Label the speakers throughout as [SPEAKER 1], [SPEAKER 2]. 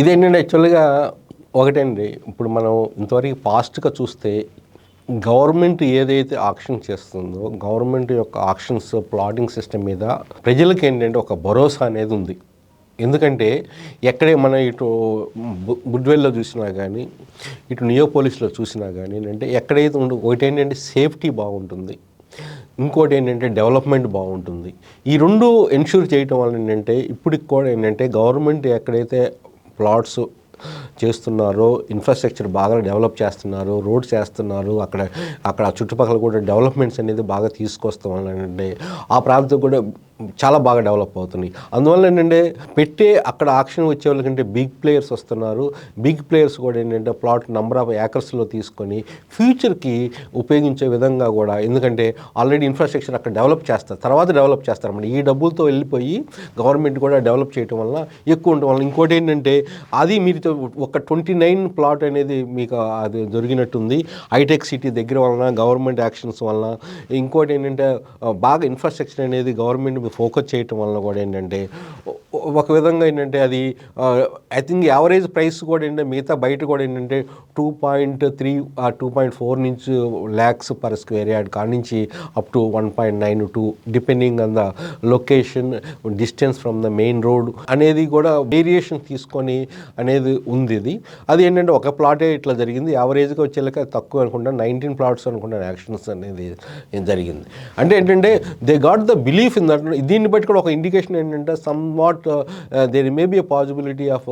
[SPEAKER 1] ఇదేంటంటే యాక్చువల్గా ఒకటండి. ఇప్పుడు మనం ఇంతవరకు పాస్ట్గా చూస్తే గవర్నమెంట్ ఏదైతే ఆక్షన్ చేస్తుందో గవర్నమెంట్ యొక్క ఆక్షన్స్ ప్లాటింగ్ సిస్టమ్ మీద ప్రజలకు ఏంటంటే ఒక భరోసా అనేది ఉంది. ఎందుకంటే ఎక్కడే మనం ఇటు బుడ్వెల్లో చూసినా కానీ ఇటు నియోపోలిస్లో చూసినా కానీ అంటే ఎక్కడైతే ఉండు ఒకటి ఏంటంటే సేఫ్టీ బాగుంటుంది. ఇంకోటి ఏంటంటే డెవలప్మెంట్ బాగుంటుంది. ఈ రెండు ఎన్ష్యూర్ చేయటం వల్ల ఏంటంటే ఇప్పటికి కూడా ఏంటంటే గవర్నమెంట్ ఎక్కడైతే ప్లాట్స్ చేస్తున్నారో ఇన్ఫ్రాస్ట్రక్చర్ బాగా డెవలప్ చేస్తున్నారు రోడ్స్ చేస్తున్నారు అక్కడ అక్కడ చుట్టుపక్కల కూడా డెవలప్మెంట్స్ అనేది బాగా తీసుకొస్తాం అంటే ఆ ప్రాంతం కూడా చాలా బాగా డెవలప్ అవుతుంది. అందువల్ల ఏంటంటే పెట్టే అక్కడ ఆక్షన్ వచ్చే వాళ్ళకంటే బిగ్ ప్లేయర్స్ వస్తున్నారు. బిగ్ ప్లేయర్స్ కూడా ఏంటంటే ప్లాట్ నెంబర్ ఆఫ్ ఏకర్స్లో తీసుకొని ఫ్యూచర్కి ఉపయోగించే విధంగా కూడా ఎందుకంటే ఆల్రెడీ ఇన్ఫ్రాస్ట్రక్చర్ అక్కడ డెవలప్ చేస్తారు. తర్వాత డెవలప్ చేస్తారన్నమాట ఈ డబ్బులతో వెళ్ళిపోయి గవర్నమెంట్ కూడా డెవలప్ చేయడం వల్ల ఎక్కువ ఉండటం వల్ల ఇంకోటి ఏంటంటే అది మీరు ఒక ట్వంటీ నైన్ ప్లాట్ అనేది మీకు అది జరిగినట్టుంది హైటెక్ సిటీ దగ్గర వలన గవర్నమెంట్ యాక్షన్స్ వలన. ఇంకోటి ఏంటంటే బాగా ఇన్ఫ్రాస్ట్రక్చర్ అనేది గవర్నమెంట్ ఫోకస్ చేయటం వలన కూడా ఏంటంటే ఒక విధంగా ఏంటంటే అది ఐ థింక్ యావరేజ్ ప్రైస్ కూడా ఏంటంటే మిగతా బయట కూడా ఏంటంటే two point three two point four నుంచి ల్యాక్స్ పర్ స్క్వేర్ యార్డ్ కాడ నుంచి up to one point nine two depending on the location distance from the main road అనేది కూడా వేరియేషన్ తీసుకొని అనేది ఉంది ఇది. అది ఏంటంటే ఒక ప్లాటే ఇట్లా జరిగింది. యావరేజ్గా వచ్చేలాక తక్కువ అనుకుంటా. నైన్టీన్ ప్లాట్స్ అనుకుంటా యాక్షన్స్ అనేది జరిగింది. అంటే ఏంటంటే they got the belief in that దీన్ని బట్టి కూడా ఒక ఇండికేషన్ ఏంటంటే somewhat there may be a possibility of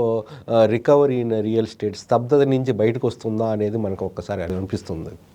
[SPEAKER 1] recovery in real estate స్తబ్దత నుంచి బయటకు వస్తుందా అనేది మనకు ఒక్కసారి అనిపిస్తుంది.